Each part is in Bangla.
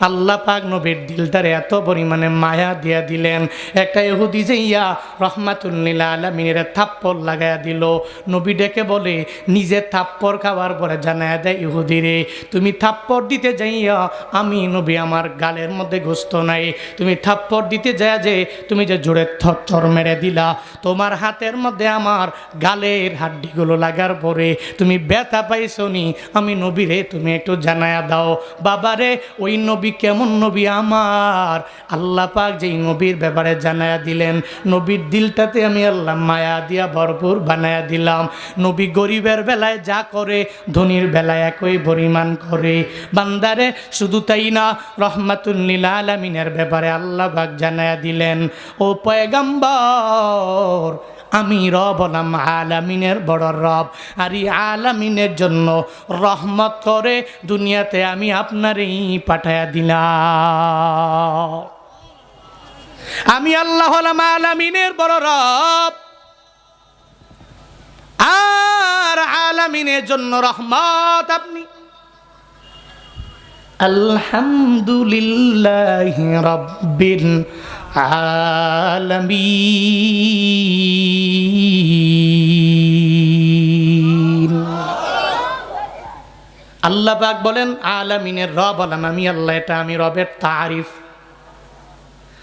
আল্লাহ পাক নবীর দিলটারে এত পরিমাণে মায়া দিয়া দিলেন। একটা ইহুদি যে ইয়া রহমাতুল্লিলা আলমিনের থাপ্পড় লাগাইয়া দিল। নবী ডেকে বলে, নিজে থাপ্পড় খাওয়ার পরে জানায় দেয় ইহুদিরে, তুমি থাপ্পড় দিতে যাইয়া আমি নবী আমার গালের মধ্যে গোস্ত নাই। তুমি থাপ্পড় দিতে যায় যে, তুমি যে জোরে থর মেরে দিলা। তোমার হাতের মধ্যে আমার গালের হাড্ডিগুলো লাগার পরে তুমি ব্যথা পাইছো নি আমি নবীরে, তুমি একটু জানায়া দাও। বাবারে, ওই নবী কেমন নবী আমার? আল্লাহ পাক যেই নবীর ব্যাপারে জানায়া দিলেন, নবীর দিলটাতে আমি আল্লাহ মায়া দিয়া ভরপুর বানায়া দিলাম। নবী গরিবের বেলায় যা করে, ধনির বেলায় একই পরিমাণ করে। বান্দারে, শুধু তাই না রহমাতুল্লিল আলমিনের ব্যাপারে আল্লাহ পাক জানায়া দিলেন, ও পয়গাম্বর আমি রব হলাম আলামিনের বড় রব। আর এই আলামিনের জন্য রহমত করে দুনিয়াতে আমি আপনারই পাঠায়া দিলাম। আমি আল্লাহ হলাম আলামিনের বড় রব। আর আলামিনের জন্য রহমত আপনি। আলহামদুলিল্লাহ রব্বিল আলামিন। আল্লাহ পাক বলেন আলামিনের রব আলাম আমি আল্লাহ এটা আমি রবের তারিফ।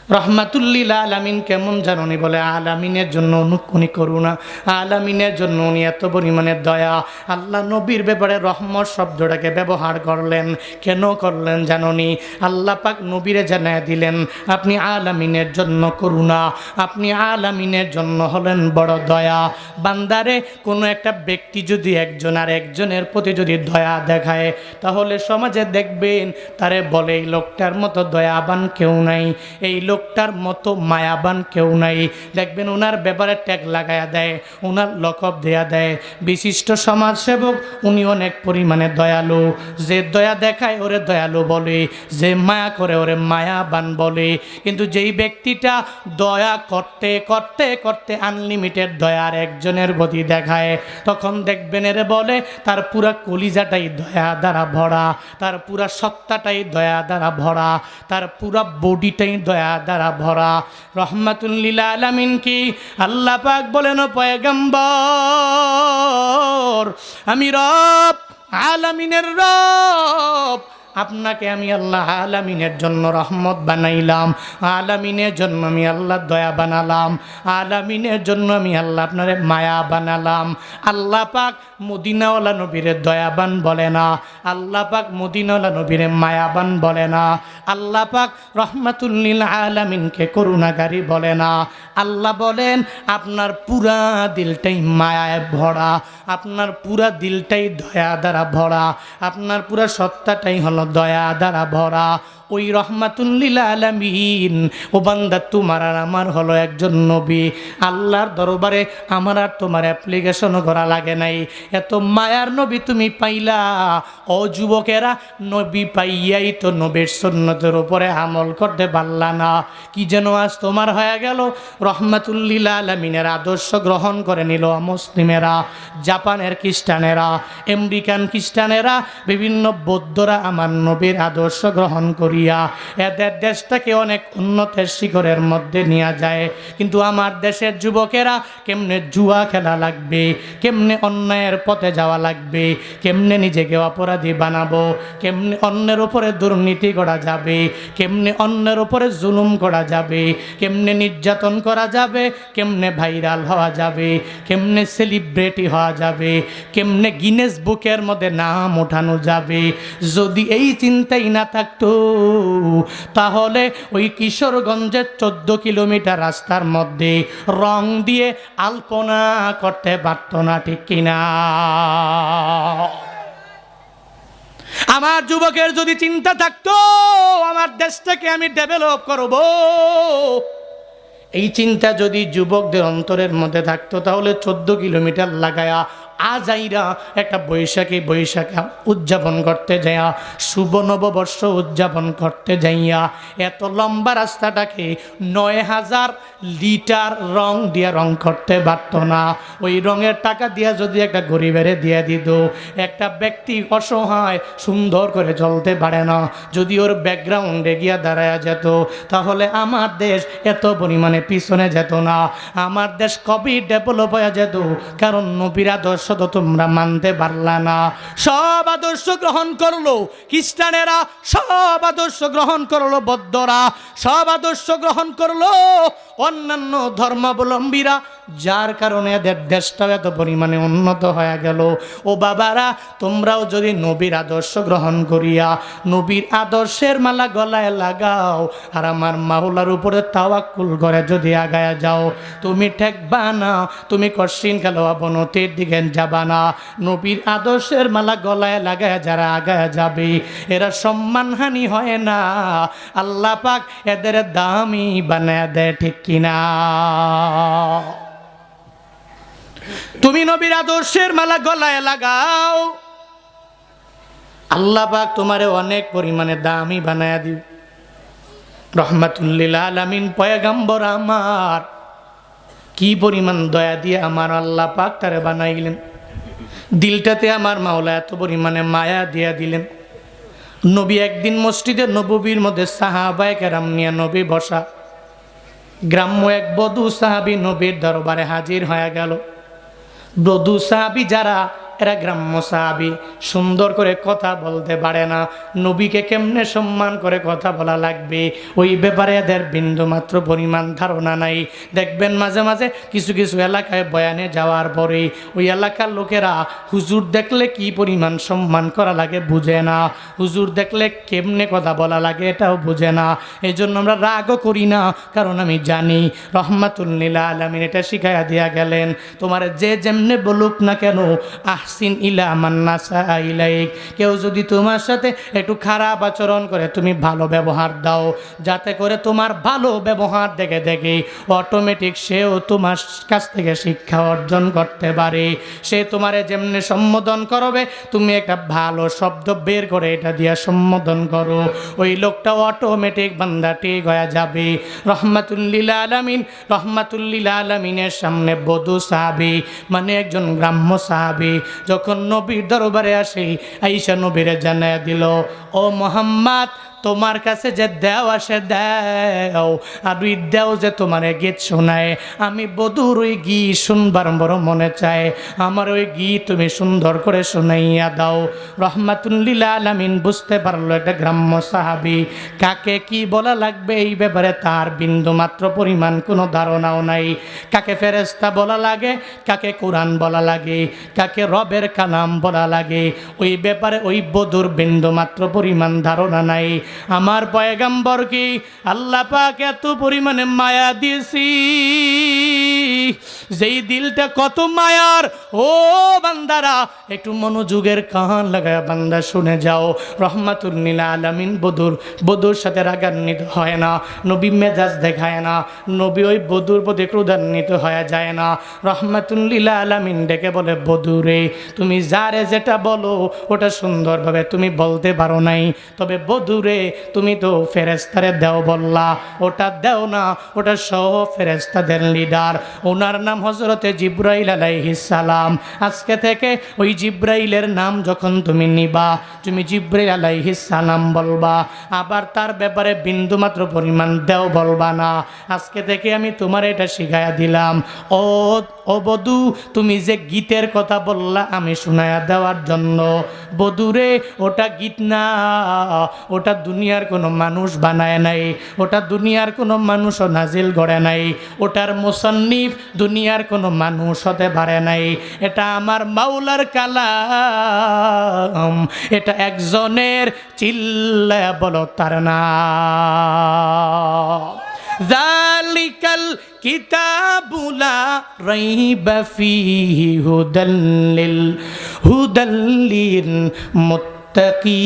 রহমাতুল্লিল আলামিন কেমন জাননি বলে, আলামিনের জন্য অনুকুনি করুণা, আলামিনের জন্য উনি এত পরিমাণে দয়া। আল্লাহ নবীর ব্যাপারে রহমত শব্দটাকে ব্যবহার করলেন। কেন করলেন জাননি আল্লাহ পাক নবীরে জানায় দিলেন, আপনি আলামিনের জন্য করুণা, আপনি আলামিনের জন্য হলেন বড় দয়া। বান্দারে, কোনো একটা ব্যক্তি যদি একজন আর একজনের প্রতি যদি দয়া দেখায়, তাহলে সমাজে দেখবেন, তারে বলে, এই লোকটার মতো দয়াবান কেউ নাই। এই লোকটার মতো মায়াবান কেউ নাই। দেখবেন ওনার ব্যাপারে ট্যাগ লাগায়া দেয় ওনার লকব দেয়া দেয়। বিশিষ্ট সমাজসেবক, উনি অনেক পরিমাণে দয়ালু। যে দয়া দেখায়, ওরে দয়ালু বলে। যে মায়া করে, ওরে মায়াবান বলে। কিন্তু যেই ব্যক্তিটা দয়া করতে করতে করতে আনলিমিটেড দয়ার একজনের গতি দেখায়, তখন দেখবেন এরে বলে, তার পুরা কলিজাটাই দয়া দ্বারা ভরা, তার পুরা সত্তাটাই দয়া দ্বারা ভরা, তার পুরা বডিটাই দয়া দ্বারা ভরা। রহমাতুল্লিল আলামিন কি? আল্লাহ পাক বলেন পয়গম্বর আমি রব আলামিনের রব আপনাকে আমি আল্লাহ আলামিনের জন্য রহমত বানাইলাম। আলামিনের জন্য আমি আল্লাহ দয়া বানালাম। আলামিনের জন্য আমি আল্লাহ আপনার মায়া বানালাম। আল্লাহ পাক মদিনাওয়ালা নবীরে দয়াবান বলে না। আল্লাহ পাক মদিনাওয়ালা নবীরে মায়াবান বলে না। আল্লাহ পাক রহমাতুল্লিল আলামিনকে করুণাকারী বলে না। আল্লাহ বলেন, আপনার পুরা দিলটাই মায়ায় ভরা। আপনার পুরা দিলটাই দয়া দ্বারা ভরা। আপনার পুরা সত্তাটাই হলো দয়া দ্বারা ভরা। ওই রহমাতুল্লিল আলামিন। ও বান্দা, তোমার আর আমার হলো একজন নবী। আল্লাহর দরবারে আমার আর তোমার অ্যাপ্লিকেশন করা লাগে নাই। এত মায়ার নবী তুমি পাইলা। ও যুবকেরা, নবী পাইয়াই তো নবীর সন্ন্যতের উপরে আমল করতে পারলা না। কি যেন আজ তোমার হয়ে গেল। রহমাতুল্লিল আলমিনের আদর্শ গ্রহণ করে নিল মুসলিমেরা জাপানের খ্রিস্টানেরা, আমেরিকান খ্রিস্টানেরা, বিভিন্ন বৌদ্ধরা আমার নবীর আদর্শ গ্রহণ করিয়া এদের দেশটাকে অনেক উন্নতের শিখরের মধ্যে নিয়ে যায়। কিন্তু আমার দেশের যুবকেরা কেমনে জুয়া খেলা লাগবে, কেমনে অন্যায়ের পথে যাওয়া লাগবে, কেমনে নিজেকে অপরাধী বানাবো, কেমনে অন্যের উপরে দুর্নীতি করা যাবে, কেমনে অন্যের উপরে জুলুম করা যাবে, কেমনে নির্যাতন করা যাবে, কেমনে ভাইরাল হওয়া যাবে, কেমনে সেলিব্রিটি হওয়া যাবে, কেমনে গিনেস বুকের মধ্যে নাম ওঠানো যাবে। যদি এই চিন্তাই না থাকতো তাহলে ওই কিশোরগঞ্জের চোদ্দ কিলোমিটার রাস্তার মধ্যে রং দিয়ে আলপনা করতে পারত না, ঠিক কিনা? আমার যুবকের যদি চিন্তা থাকতো, আমার দেশটাকে আমি ডেভেলপ করব। এই চিন্তা যদি যুবকদের অন্তরের মধ্যে থাকতো, তাহলে চোদ্দ কিলোমিটার লাগায়া আজাইরা একটা বৈশাখী বৈশাখা উদযাপন করতে যাইয়া, শুভ নববর্ষ উদযাপন করতে যাইয়া, এত লম্বা রাস্তাটাকে নয় হাজার লিটার রং দিয়ে রং করতে পারত না। ওই রঙের টাকা দিয়া যদি একটা গরিবের দিয়ে দিত, একটা ব্যক্তি অসহায় সুন্দর করে চলতে পারে না। যদি ওর ব্যাকগ্রাউন্ডে গিয়া দাঁড়ায় যেত, তাহলে আমার দেশ এত পরিমাণে পিছনে যেত না। আমার দেশ কবি ডেভেলপ হয়ে যেত, কারণ নবীর আদর্শ তো তোমরা মানতে পারলা না। সব আদর্শ গ্রহণ করল খ্রিস্টানেরা, সব আদর্শ গ্রহণ করল বদ্ধরা, সব আদর্শ গ্রহণ করল অন্যান্য ধর্মাবলম্বীরা, যার কারণে এদের দেশটাও এত পরিমাণে উন্নত হয়ে গেল। ও বাবারা, তোমরাও যদি নবীর আদর্শ গ্রহণ করিয়া, নবীর আদর্শের মালা গলায় লাগাও, আর আমার মাহুলার উপরে তাওয়াক্কুল করে যদি আগায় যাও, তুমি ঠেকবা না, তুমি কশ্চিন কালো অবনতির দিকে যাবা না। নবীর আদর্শের মালা গলায় লাগায় যারা আগায় যাবে, এরা সম্মানহানি হয় না। আল্লাহ পাক এদের দামি বানায় দেয় ঠিক কিনা। তুমি নবীর আদর্শের মালা গলায় লাগাও। আল্লাহ পাক তোমারে অনেক পরিমাণে দামি বানায় দিও রহমাতুল্লিল আলামিন, পয়গাম্বর আমার। কি পরিমাণ দয়া দিয়ে আমার আল্লাহ পাক তারে বানাইলেন। দিলটাতে আমার মাওলা এত পরিমাণে মায়া দিয়া দিলেন। নবী একদিন মসজিদে নববীর মধ্যে সাহাবায় কেরাম নিয়ে নবী বসা। গ্রাম্য এক বধু সাহাবি নবীর দরবারে হাজির হয়ে গেল। বধু সাহাবি যারা এরা গ্রাম্য সাহাবি। সুন্দর করে কথা বলতে পারে না। নবীকে কেমনে সম্মান করে কথা বলা লাগবে? ওই ব্যাপারে এদের বিন্দু মাত্র পরিমাণ ধারণা নাই। দেখবেন মাঝে মাঝে কিছু কিছু এলাকায় বয়ানে যাওয়ার পরে ওই এলাকার লোকেরা, হুজুর দেখলে কি পরিমাণ সম্মান করা লাগে? বুঝে না। হুজুর দেখলে কেমনে কথা বলা লাগে? এটাও বুঝে না। এই জন্য আমরা রাগও করি না, কারণ আমি জানি রহমাতুল্লিলা আলমিন এটা শিখাইয়া দিয়া গেলেন, তোমার যে যেমনে বলুক না কেন আহসিন ইলা মান্নাসা কেউ যদি তোমার সাথে একটু খারাপ আচরণ করে, তুমি ভালো ব্যবহার দাও, যাতে করে তোমার ভালো ব্যবহার দেখে দেখে অটোমেটিক সেও তোমার কাছ থেকে শিক্ষা অর্জন করতে পারে। সে তোমারে যেমনি সম্বোধন করবে, তুমি একটা ভালো শব্দ বের করে এটা দিয়ে সম্বোধন করো। ওই লোকটা অটোমেটিক বান্দা ঠিক হয়ে যাবে। রহমাতুল্লিল আলমিন রহমাতুল্লিল আলমিনের সামনে বধু সাহাবি মানে একজন গ্রাম্য সাহাবি যখন নবীর দরবারে আসে আইসা নবীরে জানায় দিল ও মোহাম্মদ তোমার কাছে যে দেও আসে দেও, আর ওই দেও যে তোমার গীত শোনায়। আমি বধুর ওই গীত শুনবার বড় মনে চায়। আমার ওই গীত তুমি সুন্দর করে শোনাইয়া দাও। রহমাতুল্লিলা আলামিন বুঝতে পারল এটা গ্রাম্য সাহাবি। কাকে কি বলা লাগবে এই ব্যাপারে তার বিন্দু মাত্র পরিমাণ কোনো ধারণাও নাই। কাকে ফেরেস্তা বলা লাগে, কাকে কোরআন বলা লাগে, কাকে রবের কালাম বলা লাগে, ওই ব্যাপারে ওই বধুর বিন্দু মাত্র পরিমাণ ধারণা নাই। আমার পয়গাম্বর কি আল্লাহ পাক এত পরিমাণে মায়া দিয়েছি? যেই দিলটা কত মায়ার, ও বান্দারা, একটু মনোযোগের কান লাগায় বান্দা শুনে যাও। রহমাতুল্লিলা আলামিন বধুর বধুর সাথে রাগান্বিত হয় না, নবী মেজাজ দেখায় না, নবী ওই বধুর প্রতি ক্রোধান্বিত হয়ে যায় না। রহমাতুল্লিলা আলামিন ডেকে বলে বধুরে তুমি যারে যেটা বলো, ওটা সুন্দরভাবে তুমি বলতে পারো নাই। তবে বধুরে তুমি তো ফেরেস্তারে দেও বললা, ওটা দেও না, ওটা সহ ফেরেস্তাদের লিডার। ওনার নাম হজরতে জিব্রাইল আলাইহিস সালাম। আজকে থেকে ওই জিব্রাইলের নাম যখন তুমি নিবা তুমি জিব্রাইল আলাইহিস সালাম বলবা। আবার তার ব্যাপারে বিন্দুমাত্র পরিমাণ দেও বলবা না। আজকে থেকে আমি তোমার এটা শিখাইয়া দিলাম। ও ও বধু, তুমি যে গীতের কথা বললা আমি শোনায়া দেওয়ার জন্য। বধুরে ওটা গীত না। ওটা দুনিয়ার কোনো মানুষ বানায় নাই। ওটা দুনিয়ার কোনো মানুষও নাজিল গড়ে নাই। ওটার মোসন্নিফ দুনিয়ার কোনো মানুষ হতে পারে নাই। এটা আমার মাওলার কালাম। এটা একজনের চিল্লা বলো তার নাম। জালিকাল কিতাবুলা রাইবা ফিহি হুদাল মুত্তাকি